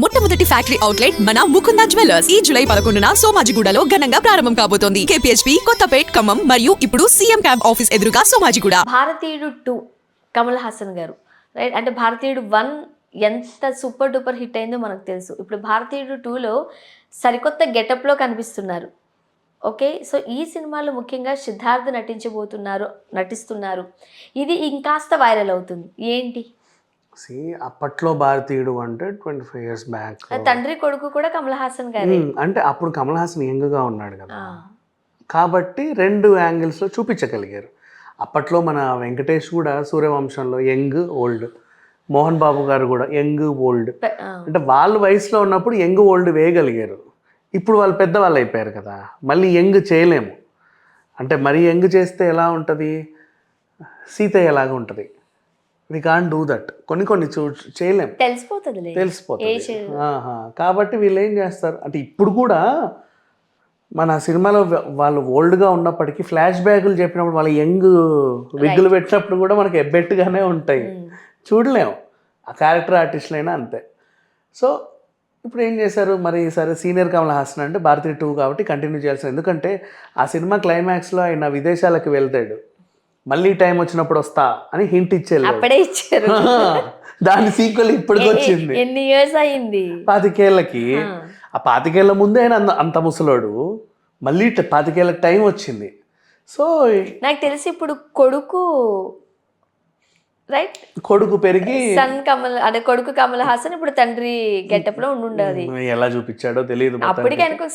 మొట్టమొదటి factory outlet మన Mukunda jewellers. ఈ జూలై పదకొండున సోమాజిగూడలో ఘనంగా ప్రారంభం కాబోతోంది. కేపీహెచ్పి కొత్తపేట్ ఖమ్మం మరియు ఇప్పుడు సీఎం క్యాంప్ ఆఫీస్ ఎదురుగా సోమాజిగూడ. భారతీయుడు టూ కమల్ హాసన్ గారు. రైట్ అంటే భారతీయుడు వన్ ఎంత సూపర్ డూపర్ హిట్ అయిందో మనకు తెలుసు. ఇప్పుడు భారతీయుడు టూలో సరికొత్త గెటప్లో కనిపిస్తున్నారు. ఓకే సో ఈ సినిమాలో ముఖ్యంగా సిద్ధార్థ్ నటించబోతున్నారు నటిస్తున్నారు. ఇది ఇంకాస్త వైరల్ అవుతుంది. ఏంటి? సి అప్పట్లో భారతీయుడు అంటే ట్వంటీ ఫైవ్ ఇయర్స్ బ్యాక్ తండ్రి కొడుకు కూడా కమల్ హాసన్ గారే. అంటే అప్పుడు కమల్ హాసన్ యంగ్గా ఉన్నాడు కదా. కాబట్టి రెండు యాంగిల్స్లో చూపించగలిగారు. అప్పట్లో మన వెంకటేష్ కూడా సూర్యవంశంలో యంగ్ ఓల్డ్ మోహన్ బాబు గారు కూడా యంగ్ ఓల్డ్ అంటే వాళ్ళు వయసులో ఉన్నప్పుడు యంగ్ ఓల్డ్ వేయగలిగారు. ఇప్పుడు వాళ్ళు పెద్దవాళ్ళు అయిపోయారు కదా. మళ్ళీ యంగ్ చేయలేము. అంటే మరీ యంగ్ చేస్తే ఎలా ఉంటుంది? సీతయ్య ఎలాగా ఉంటుంది వి కాన్ డూ దట్ కొన్ని కొన్ని చూ చేయలేం. తెలిసిపోతుంది. ఆహా. కాబట్టి వీళ్ళు ఏం చేస్తారు? అంటే ఇప్పుడు కూడా మన సినిమాలో వాళ్ళు ఓల్డ్గా ఉన్నప్పటికీ ఫ్లాష్ బ్యాగులు చెప్పినప్పుడు వాళ్ళ యంగ్ విగ్గులు పెట్టినప్పుడు కూడా మనకి ఎబ్బెట్టుగానే ఉంటాయి. ఉమ్, చూడలేం. ఆ క్యారెక్టర్ ఆర్టిస్టులైనా అంతే. సో ఇప్పుడు ఏం చేశారు? మరి సరే సీనియర్ కమల్ హాసన్ అంటే భారతీయ టూ కాబట్టి కంటిన్యూ చేయాల్సింది. ఎందుకంటే ఆ సినిమా క్లైమాక్స్లో ఆయన విదేశాలకు వెళ్తాడు. మళ్ళీ టైం వచ్చినప్పుడు వస్తా అని హింట్ ఇచ్చేది అప్పుడే ఇచ్చారు. దాని సీక్వెల్ ఇప్పటికి వచ్చింది ఎన్ని ఇయర్స్ అయింది? పాతికేళ్ళకి. ఆ. పాతికేళ్ళ ముందే ఆయన అంత- ముసలోడు. మళ్ళీ పాతికేళ్ళకి టైం వచ్చింది. సో నాకు తెలిసి ఇప్పుడు కొడుకు రైట్ కొడుకు పెరిగి సన్ కమల్ అంటే కొడుకు కమల్ హాసన్ ఇప్పుడు తండ్రి గెటప్లో ఉండుండదు ఎలా చూపించాడో తెలియదు అప్పటికి అనుకో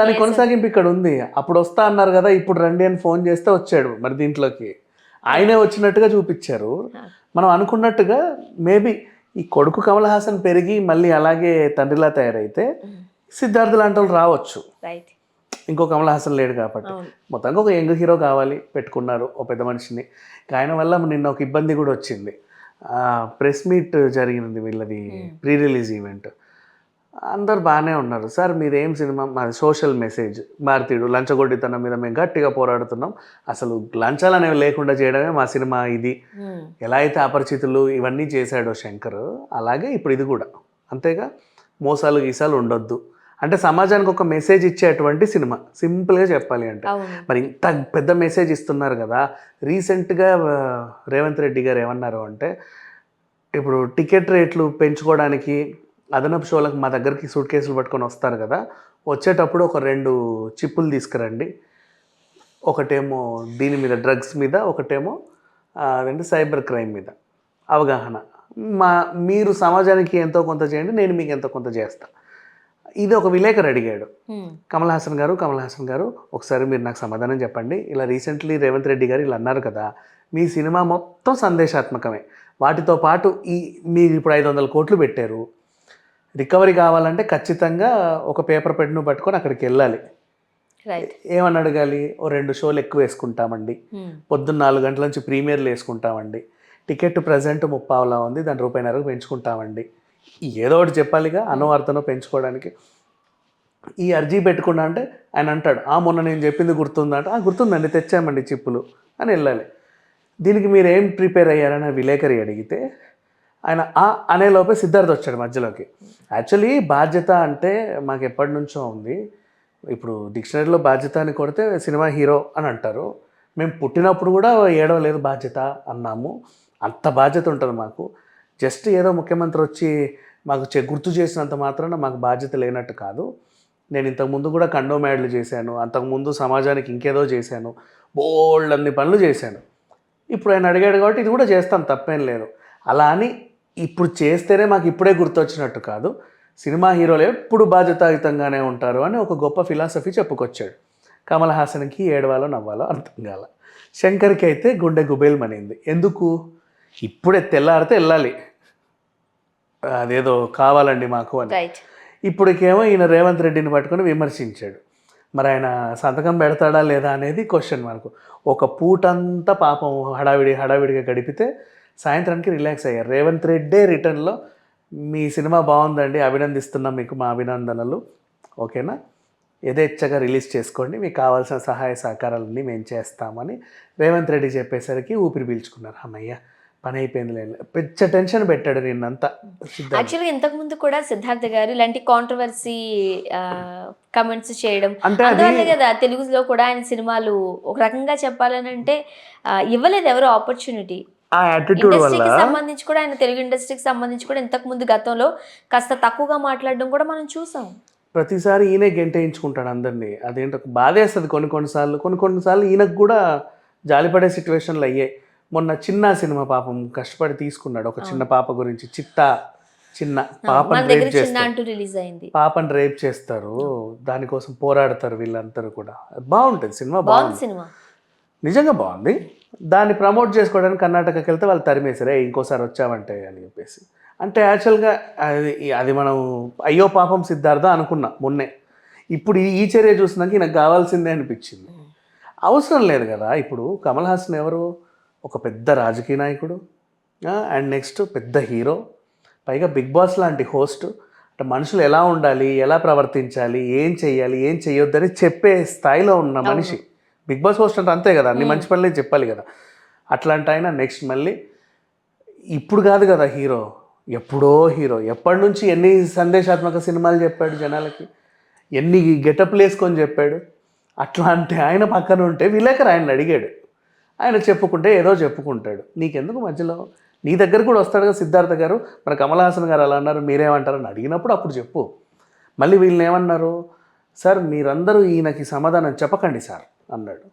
దాని కొనసాగింపు ఇక్కడ ఉంది. అప్పుడు వస్తా అన్నారు కదా ఇప్పుడు రండి అని ఫోన్ చేస్తే వచ్చాడు మరి దీంట్లోకి. ఆయనే వచ్చినట్టుగా చూపించారు. మనం అనుకున్నట్టుగా మేబీ ఈ కొడుకు కమల్ హాసన్ పెరిగి మళ్ళీ అలాగే తండ్రిలా తయారైతే సిద్ధార్థ్ లాంటి వాళ్ళు రావచ్చు. రైట్ ఇంకో కమల్ హాసన్ లేడు కాబట్టి. మొత్తానికి ఒక యంగ్ హీరో కావాలి పెట్టుకున్నారు ఒక పెద్ద మనిషిని. ఆయన వల్ల నిన్న ఒక ఇబ్బంది కూడా వచ్చింది. ప్రెస్ మీట్ జరిగింది వీళ్ళది ప్రీ రిలీజ్ ఈవెంట్. అందరు బాగానే ఉన్నారు. సార్ మీరేం సినిమా? మాది సోషల్ మెసేజ్. భారతీయుడు లంచగొడ్డితనం మీద మేము గట్టిగా పోరాడుతున్నాం. అసలు లంచాలు అనేవి లేకుండా చేయడమే మా సినిమా ఇది. ఎలా అయితే అపరిచితులు ఇవన్నీ చేశాడో శంకర్ అలాగే ఇప్పుడు ఇది కూడా. అంతేగా? మోసాలు గీసాలు ఉండొద్దు. అంటే సమాజానికి ఒక మెసేజ్ ఇచ్చేటువంటి సినిమా. సింపుల్గా చెప్పాలి అంటే. మరి ఇంత పెద్ద మెసేజ్ ఇస్తున్నారు కదా. రీసెంట్గా రేవంత్ రెడ్డి గారు ఏమన్నారు అంటే ఇప్పుడు టికెట్ రేట్లు పెంచుకోవడానికి అదనపు షోలకు మా దగ్గరికి సూట్ కేసులు పట్టుకొని వస్తారు కదా. వచ్చేటప్పుడు ఒక రెండు చిప్పులు తీసుకురండి. ఒకటేమో దీని మీద డ్రగ్స్ మీద ఒకటేమో అదేంటి సైబర్ క్రైమ్ మీద. అవగాహన. మా మీరు సమాజానికి ఎంతో కొంత చేయండి నేను మీకు ఎంతో కొంత చేస్తా. ఇది ఒక విలేకరు అడిగాడు. కమల్ హాసన్ గారు కమల్ హాసన్ గారు ఒకసారి మీరు నాకు సమాధానం చెప్పండి. ఇలా రీసెంట్లీ రేవంత్ రెడ్డి గారు ఇలా అన్నారు కదా మీ సినిమా మొత్తం సందేశాత్మకమే. వాటితో పాటు ఈ మీరు ఇప్పుడు ఐదు వందల కోట్లు పెట్టారు. రికవరీ కావాలంటే ఖచ్చితంగా ఒక పేపర్ పెట్టును పట్టుకొని అక్కడికి వెళ్ళాలి. ఏమని అడగాలి? ఓ రెండు షోలు ఎక్కువ వేసుకుంటామండి. పొద్దున్న నాలుగు గంటల నుంచి ప్రీమియర్లు వేసుకుంటామండి. టికెట్ ప్రజెంట్ ముప్పావులా ఉంది దాని రూపాయిన్నరకు పెంచుకుంటామండి. ఏదో ఒకటి చెప్పాలిగా అనువార్తను పెంచుకోవడానికి. ఈ అర్జీ పెట్టుకున్నా అంటే ఆయన అంటాడు ఆ మొన్న నేను చెప్పింది గుర్తుందా? "ఆ, గుర్తుందండి తెచ్చామండి చిప్పులు అని వెళ్ళాలి. దీనికి మీరు ఏం ప్రిపేర్ అయ్యారని విలేకరి అడిగితే ఆయన ఆ అనే లోపే సిద్ధార్థ్ వచ్చాడు మధ్యలోకి. యాక్చువల్లీ బాధ్యత అంటే మాకు ఎప్పటి నుంచో ఉంది. ఇప్పుడు డిక్షనరీలో బాధ్యత అని కొడితే సినిమా హీరో అని అంటారు. మేము పుట్టినప్పుడు కూడా ఏడవలేదు బాధ్యత అన్నాము. అంత బాధ్యత ఉంటుంది మాకు. జస్ట్ ఏదో ముఖ్యమంత్రి వచ్చి మాకు గుర్తు చేసినంత మాత్రాన మాకు బాధ్యత లేనట్టు కాదు. నేను ఇంతకుముందు కూడా కండో మ్యాడ్లు చేశాను. అంతకుముందు సమాజానికి ఇంకేదో చేశాను. బోల్డ్ అన్ని పనులు చేశాను. ఇప్పుడు ఆయన అడిగాడు కాబట్టి ఇది కూడా చేస్తాను తప్పేం లేదు. అలా అని ఇప్పుడు చేస్తేనే మాకు ఇప్పుడే గుర్తొచ్చినట్టు కాదు. సినిమా హీరోలు ఎప్పుడు బాధ్యతాయుతంగానే ఉంటారు అని ఒక గొప్ప ఫిలాసఫీ చెప్పుకొచ్చాడు. కమల్ హాసన్కి ఏడవాలో నవ్వాలో అర్థం కాల. శంకర్కి అయితే గుండె గుబేల్మనింది ఎందుకు? ఇప్పుడే తెల్లారితే వెళ్ళాలి. అదేదో కావాలండి మాకు అని. ఇప్పటికేమో ఈయన రేవంత్ రెడ్డిని పట్టుకొని విమర్శించాడు. మరి ఆయన సంతకం పెడతాడా లేదా అనేది క్వశ్చన్ మనకు ఒక పూటంతా పాపం హడావిడి హడావిడిగా గడిపితే సాయంత్రానికి రిలాక్స్ అయ్యారు. రేవంత్ రెడ్డే రిటర్న్లో మీ సినిమా బాగుందండి అభినందిస్తున్నాం మీకు మా అభినందనలు. ఓకేనా? యథేచ్ఛగా రిలీజ్ చేసుకోండి మీకు కావాల్సిన సహాయ సహకారాలన్నీ మేము చేస్తామని రేవంత్ రెడ్డి చెప్పేసరికి ఊపిరి పీల్చుకున్నారు. అమ్మయ్య. పని అయిపోయింది లేదు పెద్ద టెన్షన్ పెట్టాడు నిన్నంతా. యాక్చువల్గా ఇంతకు ముందు కూడా సిద్ధార్థ గారు ఇలాంటి కాంట్రవర్సీ కమెంట్స్ చేయడం. అందువల్లే కదా తెలుగులో కూడా ఆయన సినిమాలు ఒక రకంగా చెప్పాలని అంటే ఇవ్వలేదు ఎవరు ఆపర్చునిటీ ఆ యాటిట్యూడ్ వల్ల సంబంధించి కూడా ఆయన తెలుగు ఇండస్ట్రీకి సంబంధించి కూడా ఇంతకు ముందు గతంలో కాస్త తక్కువగా మాట్లాడడం కూడా మనం చూసాం. ప్రతిసారి ఈయనే గెంటేయించుకుంటాడు అందరినీ. అదేంటో బాధేస్తుంది కొన్ని కొన్నిసార్లు. కొన్ని కొన్నిసార్లు ఈయనకు కూడా జాలిపడే సిచ్యువేషన్లు అయ్యాయి. మొన్న చిన్న సినిమా పాపం కష్టపడి తీసుకున్నాడు. ఒక చిన్న పాప గురించి చిత్త చిన్న పాపని రేప్ చేస్తారు. పాపని రేప్ చేస్తారు. దానికోసం పోరాడతారు వీళ్ళందరూ కూడా. బాగుంటుంది సినిమా బాగుంది నిజంగా బాగుంది. దాన్ని ప్రమోట్ చేసుకోవడానికి కర్ణాటకకి వెళ్తే వాళ్ళు తరిమేశారు. "ఏయ్, ఇంకోసారి వచ్చామంటే అని చెప్పేసి. అంటే యాక్చువల్గా అది అది మనం అయ్యో పాపం సిద్ధార్థ అనుకున్నా మొన్నే. ఇప్పుడు ఈ- ఈ చర్య చూసినాక నాకు కావాల్సిందే అనిపించింది. అవసరం లేదు కదా ఇప్పుడు. కమల్ హాసన్ ఎవరు? ఒక పెద్ద రాజకీయ నాయకుడు అండ్ నెక్స్ట్ పెద్ద హీరో పైగా బిగ్ బాస్ లాంటి హోస్ట్. అంటే మనుషులు ఎలా ఉండాలి ఎలా ప్రవర్తించాలి ఏం చెయ్యాలి ఏం చెయ్యొద్దని చెప్పే స్థాయిలో ఉన్న మనిషి. బిగ్ బాస్ హోస్ట్ అంటే అంతే కదా అన్ని మంచి పనులే చెప్పాలి కదా. అట్లాంటి ఆయన నెక్స్ట్ మళ్ళీ. ఇప్పుడు కాదు కదా హీరో ఎప్పుడో హీరో. ఎప్పటి నుంచి ఎన్ని సందేశాత్మక సినిమాలు చెప్పాడు జనాలకి ఎన్ని గెటప్లు వేసుకొని చెప్పాడు. అట్లాంటి ఆయన పక్కన ఉంటే విలేకరు ఆయన అడిగాడు. ఆయన చెప్పుకుంటే ఏదో చెప్పుకుంటాడు. నీకెందుకు మధ్యలో? నీ దగ్గర కూడా వస్తాడు కదా సిద్ధార్థ గారు. మన కమల్ హాసన్ గారు అలా అన్నారు మీరేమంటారు అని అడిగినప్పుడు అప్పుడు చెప్పు. మళ్ళీ వీళ్ళని ఏమన్నారు? సార్ మీరందరూ ఈయనకి సమాధానం చెప్పకండి సార్ అన్నాడు.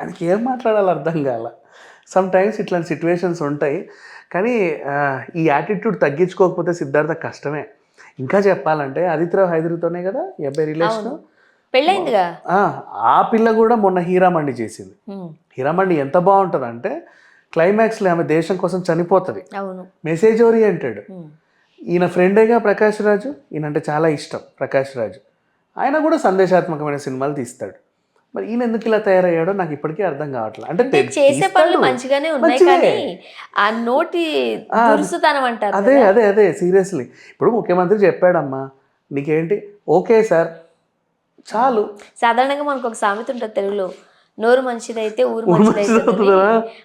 ఆయనకి ఏం మాట్లాడాలో అర్థం కాల. సమ్ టైమ్స్ ఇట్లాంటి సిచ్యువేషన్స్ ఉంటాయి. కానీ ఈ యాటిట్యూడ్ తగ్గించుకోకపోతే సిద్ధార్థ కష్టమే. ఇంకా చెప్పాలంటే ఆదిత్యరావు హైదరితోనే కదా ఈ అబ్బాయి రిలేషన్? పెళ్ళైందిగా ఆ పిల్ల కూడా మొన్న హీరామండి చేసింది. ఉమ్, హీరామండి ఎంత బాగుంటుంది అంటే క్లైమాక్స్లో ఆమె దేశం కోసం చనిపోతుంది. Message oriented. ఈయన ఫ్రెండేగా ప్రకాష్ రాజు? ఈయనంటే చాలా ఇష్టం ప్రకాష్ రాజు. ఆయన కూడా సందేశాత్మకమైన సినిమాలు తీస్తాడు. మరి ఈయన ఎందుకు ఇలా తయారయ్యాడో నాకు ఇప్పటికీ అర్థం కావట్లేదు అంటే చేసే పనులు. మంచిగానే ఉన్నాయి. కానీ ఆ నోటి అంటారు అదే. అదే అదే సీరియస్లీ ఇప్పుడు ముఖ్యమంత్రి చెప్పాడమ్మా నీకేంటి? Okay sir. చాలు. సాధారణంగా మనకు ఒక సామెత ఉంటుంది తెలుగులో. నోరు మంచిదైతే ఊరు మంచిదైతే?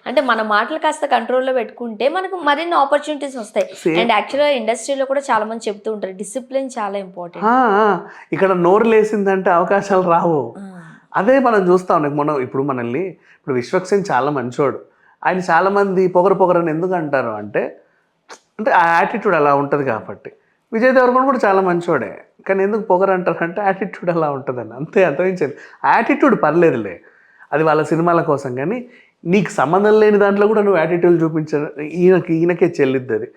అంటే మన మాటలు కాస్త కంట్రోల్లో పెట్టుకుంటే మనకు మరిన్ని ఆపర్చునిటీస్ వస్తాయి. అండ్ యాక్చువల్గా ఇండస్ట్రీలో కూడా చాలా మంది చెప్తూ ఉంటారు డిసిప్లిన్ చాలా ఇంపార్టెంట్ ఇక్కడ నోరు లేసిందంటే అవకాశాలు రావు. అదే మనం చూస్తా ఉన్నాం. మనం ఇప్పుడు మనల్ని ఇప్పుడు విశ్వక్సేన్ చాలా మంచోడు. ఆయన చాలా మంది పొగరు పొగరని ఎందుకు అంటారు అంటే అంటే ఆ యాటిట్యూడ్ అలా ఉంటుంది కాబట్టి. విజయ్ దేవరకొండ కూడా చాలా మంచోడే. కానీ ఎందుకు పొగరు అంటారు అంటే యాటిట్యూడ్ అలా ఉంటుందని. అంతే అంతమించేది యాటిట్యూడ్ పర్లేదులే. అది వాళ్ళ సినిమాల కోసం. కానీ నీకు సంబంధం లేని దాంట్లో కూడా నువ్వు యాటిట్యూడ్ చూపించ ఈయనకి ఈయనకే చెల్లిద్ది అది.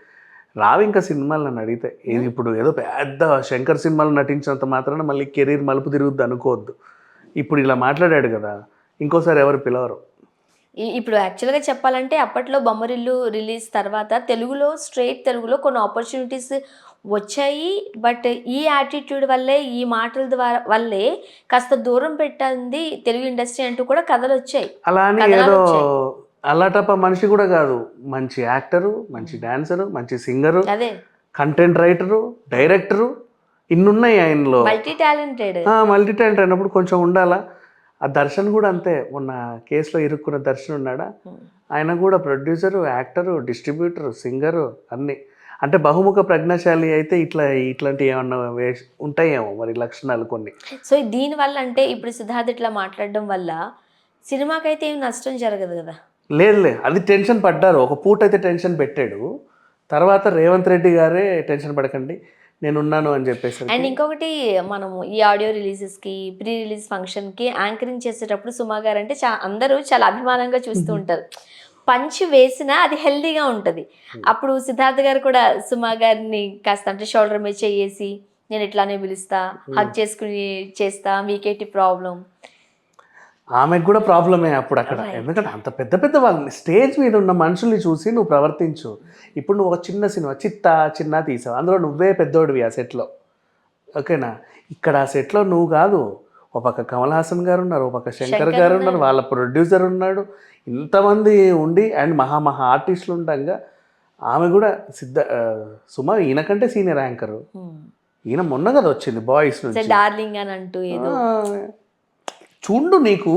రావు ఇంకా సినిమాలు నన్ను అడిగితే ఏది ఇప్పుడు ఏదో పెద్ద శంకర్ సినిమాలు నటించినంత మాత్రాన మళ్ళీ కెరీర్ మలుపు తిరుగుద్ది అనుకోవద్దు. ఇప్పుడు ఇలా మాట్లాడాడు కదా ఇంకోసారి ఎవరు పిలవరు. ఇప్పుడు యాక్చువల్గా చెప్పాలంటే అప్పట్లో బొమ్మరిల్లు రిలీజ్ తర్వాత తెలుగులో స్ట్రైట్ తెలుగులో కొన్ని ఆపర్చునిటీస్ వచ్చాయి. బట్ ఈ యాటిట్యూడ్ వల్లే ఈ మాటల ద్వారా వల్లే కాస్త దూరం పెట్టింది తెలుగు ఇండస్ట్రీ అంటూ కూడా కథలు వచ్చాయి. ఏదో వచ్చాయి. అల్లాటప్ప మనిషి కూడా కాదు. మంచి యాక్టరు మంచి డాన్సరు మంచి సింగరు అదే. కంటెంట్ రైటరు డైరెక్టరు ఇన్నున్నాయి ఆయనలో. మల్టీ టాలెంటెడ్ మల్టీ టాలెంట్ అయినప్పుడు కొంచెం ఉండాలా? ఆ దర్శన్ కూడా అంతే. మొన్న కేసులో ఇరుక్కున్న దర్శన్ ఉన్నాడా? ఆయన కూడా ప్రొడ్యూసరు యాక్టరు డిస్ట్రిబ్యూటరు సింగరు అన్నీ. అంటే బహుముఖ ప్రజ్ఞాశాలి అయితే ఇట్లా ఇట్లాంటి ఏమన్నా ఉంటాయేమో మరి లక్షణాలు కొన్ని. సో దీని వల్ల అంటే ఇప్పుడు సిద్ధార్థ్ ఇట్లా మాట్లాడడం వల్ల సినిమాకైతే ఏం నష్టం జరగదు కదా? లేదులే అది టెన్షన్ పడ్డారు. ఒక పూట అయితే టెన్షన్ పెట్టాడు. తర్వాత రేవంత్ రెడ్డి గారే టెన్షన్ పడకండి. నేను ఉన్నాను అని చెప్పేసి అండ్ ఇంకొకటి మనము ఈ ఆడియో రిలీజెస్కి ప్రీ రిలీజ్ ఫంక్షన్కి యాంకరింగ్ చేసేటప్పుడు సుమా గారు అంటే చా అందరూ చాలా అభిమానంగా చూస్తూ ఉంటారు. పంచ్ వేసినా అది హెల్దీగా ఉంటుంది. అప్పుడు సిద్ధార్థ్ గారు కూడా సుమా గారిని కాస్త అంటే షోల్డర్ మీద చేసి నేను ఇట్లానే పిలుస్తా హక్ చేసుకుని చేస్తా మీకేంటి ప్రాబ్లం ఆమెకు కూడా ప్రాబ్లమే అప్పుడు అక్కడ. ఎందుకంటే అంత పెద్ద పెద్ద వాళ్ళని స్టేజ్ మీద ఉన్న మనుషుల్ని చూసి నువ్వు ప్రవర్తించు. ఇప్పుడు నువ్వు ఒక చిన్న సినిమా చిత్త చిన్న తీసావు. అందులో నువ్వే పెద్దోడివి ఆ సెట్లో. ఓకేనా? ఇక్కడ ఆ సెట్లో నువ్వు కాదు. ఒక పక్క కమల్ హాసన్ గారు ఉన్నారు ఒక పక్క శంకర్ గారు ఉన్నారు. వాళ్ళ ప్రొడ్యూసర్ ఉన్నాడు. ఇంతమంది ఉండి అండ్ మహా మహా ఆర్టిస్టులు ఉండగా ఆమె కూడా సిద్ధ సుమ ఈయనకంటే సీనియర్ యాంకరు. ఈయన మొన్న కదా వచ్చింది బాయ్స్ నుంచి. డార్లింగ్ అని అంటూ ఏదో. చూడు నీకు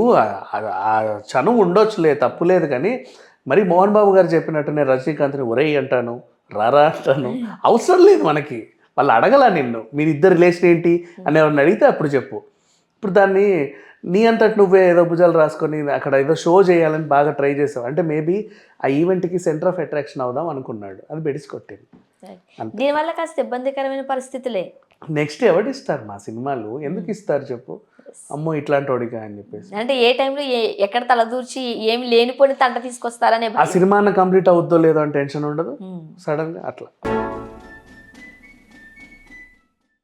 చనువు ఉండొచ్చులే తప్పు లేదు కానీ మరి మోహన్ బాబు గారు చెప్పినట్టు నేను రజనీకాంత్ని ఒరేయ్ అంటాను రారా అంటాను అవసరం లేదు మనకి. వాళ్ళు అడగలా నిన్ను మీరు ఇద్దరు రిలేషన్ ఏంటి అని ఎవరిని అడిగితే అప్పుడు చెప్పు. ఇప్పుడు దాన్ని నీ అంతటి నువ్వే ఏదో భుజాలు రాసుకొని అక్కడ ఏదో షో చేయాలని బాగా ట్రై చేసావు. అంటే మేబీ ఆ ఈవెంట్కి సెంటర్ ఆఫ్ అట్రాక్షన్ అవుదాం అనుకున్నాడు అది బెడిసి కొట్టింది. దీనివల్ల కాస్త ఇబ్బందికరమైన పరిస్థితులే. నెక్స్ట్ ఎవడు ఇస్తారు మా సినిమాలు? ఎందుకు ఇస్తారు చెప్పు? అమ్మో ఇట్లాంటి వాడిగా అని చెప్పేసి అంటే ఏ టైంలో ఏ ఎక్కడ తలదూర్చి ఏమి లేనిపోని తంట తీసుకొస్తారనే ఆ. సినిమా కంప్లీట్ అవుద్దో లేదో అని టెన్షన్ ఉండదు ఉమ్. సడన్గా అట్లా